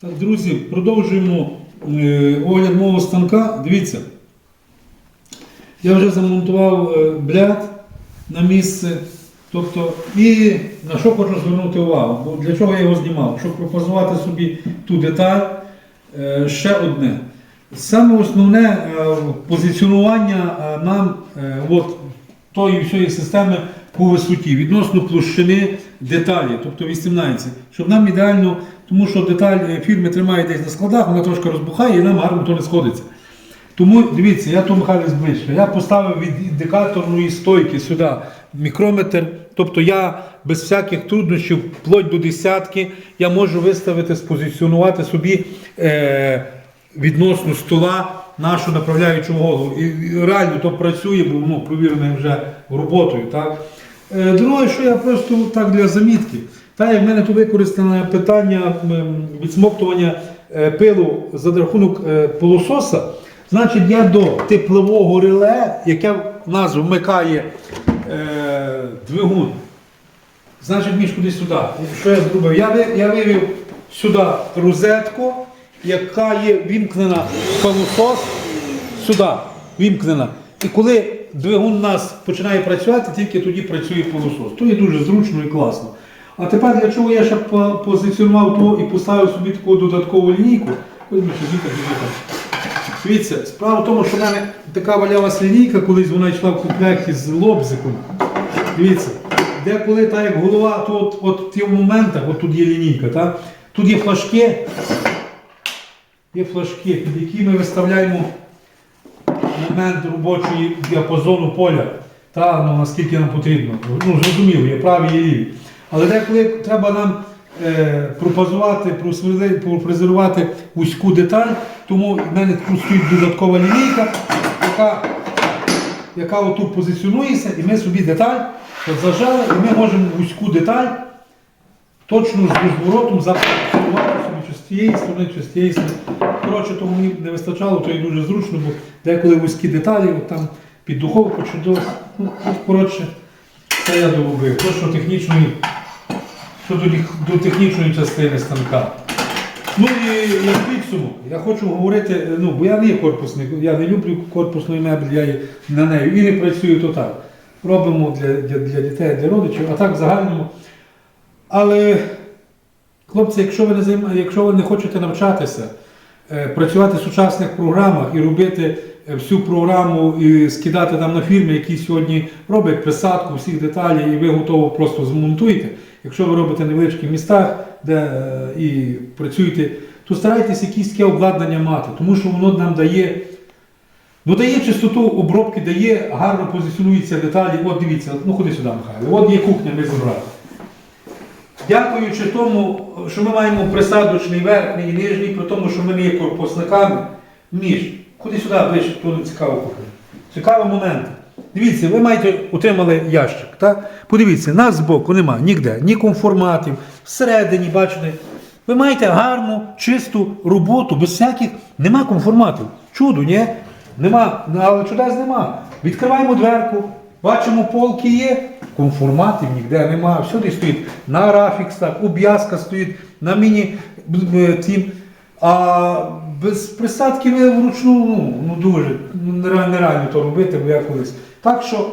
Так, друзі, продовжуємо е, огляд мого станка. Дивіться. Я вже замонтував е, бляд на місце. Тобто, і на що хочу звернути увагу? Бо для чого я його знімав? Щоб пропозувати собі ту деталь. Е, ще одне. Саме основне позиціонування нам от, тої всієї системи по висоті відносно площини деталі, тобто 18, щоб нам ідеально, тому що деталь е, фірми тримає десь на складах, вона трошки розбухає і нам гарно то не сходиться. Тому дивіться, я то Михайло зближче. Я поставив від індикаторної стойки сюди мікрометр. Тобто я без всяких труднощів, вплоть до десятки, я можу виставити, спозиціонувати собі е, відносно стола нашу направляючу голову. І, реально то працює, бо ну, провірено вже роботою. Так? Е, друге, що я просто так для замітки. Так як в мене тут використане питання відсмоктування е, пилу за рахунок е, пилососа, значить я до теплового реле, яке в нас вмикає е, двигун, значить між кудись сюди. Що я зробив? Я, я вивів сюди розетку, яка є вімкнена пилосос, сюди вімкнена. І коли двигун у нас починає працювати, тільки тоді працює пилосос. То є дуже зручно і класно. А тепер для чого я ще позиціонував то і поставив собі таку додаткову лінійку? Дивіться, справа в тому, що в мене така валялась лінійка, колись вона йшла в комплекті з лобзиком. Дивіться, де коли та як голова, то от, от в тих моментах, от тут є лінійка, так? тут є флажки, є флажки, під які ми виставляємо момент робочої діапазону поля, та, ну, наскільки нам потрібно. Ну, зрозуміло, є праві, є ліві. Але деколи треба нам е, пропазувати, пропрезервувати вузьку деталь, тому в мене тут стоїть додаткова лінійка, яка, яка отут позиціонується, і ми собі деталь от зажали, і ми можемо вузьку деталь точно з розворотом запропонувати собі чи з тієї сторони, чи з тієї сторони. Коротше, тому мені не вистачало, то і дуже зручно, бо деколи вузькі деталі, от там під духовку чи дос. Ну, коротше, це я доробив. То, що технічної, що до, до технічної частини станка. Ну і як підсумок, я хочу говорити, е, ну, бо я не є корпусник, я не люблю корпусної меблі, я на неї і не працюю то так. Робимо для, для, для дітей, для родичів, а так в загальному. Але, хлопці, якщо ви не займа... якщо ви не хочете навчатися, працювати в сучасних програмах і робити е, всю програму і скидати там на фірми, які сьогодні роблять присадку всіх деталей, і ви готово просто змонтуєте. Якщо ви робите невеличких містах, де е, і працюєте, то старайтесь якісь таке обладнання мати, тому що воно нам дає. Ну, дає чистоту обробки, дає, гарно позиціонуються деталі. От дивіться, ну ходи сюди, Михайло. От є кухня, ми зібрали. Дякуючи тому, що ми маємо присадочний верхній і нижній, при тому, що ми не є корпусниками, між. Куди сюди ближче, то не цікаво кухня. Цікавий момент. Дивіться, ви маєте отримали ящик. Так? Подивіться, нас збоку немає ніде, ні конформатів, всередині, бачите. Ви маєте гарну, чисту роботу, без всяких, нема конформатів. Чудо, ні? Нема, але чудес нема. Відкриваємо дверку, бачимо, полки є, конформатів ніде нема. Всюди стоїть на рафіксах, обв'язка стоїть, на міні е. А без присадки ви вручну ну, ну дуже ну, нереально то робити, бо я колись. Так що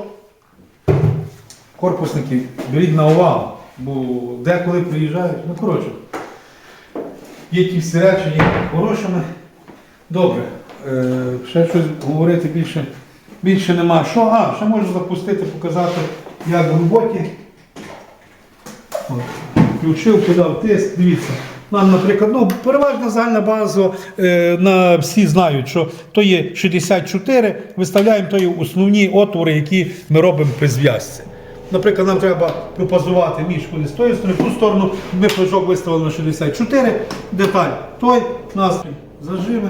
корпусники беріть на увагу, бо деколи приїжджають, ну коротше, є ті всі речі, є хорошими. Добре, е, ще щось говорити більше, більше нема. Що? А, ще можу запустити, показати, як в роботі. От. Включив, подав тиск, дивіться. Нам, наприклад, ну, переважна загальна база, е, на, всі знають, що то є 64, виставляємо то є основні отвори, які ми робимо при зв'язці. Наприклад, нам треба пропазувати мішку з тої сторони, в ту сторону, ми флажок виставили на 64, деталь той, у нас зажими,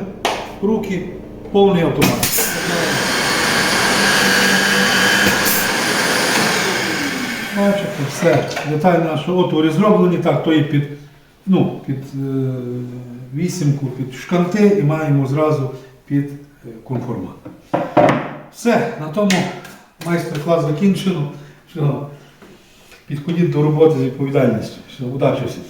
руки, повний автомат. Бачите, все. Деталь нашого отвори зроблені, так, то і під, ну, під е, вісімку, під шканти і маємо зразу під е, конформат. Все, на тому майстер-клас закінчено. Підходіть до роботи з відповідальністю. Все, удачі всім.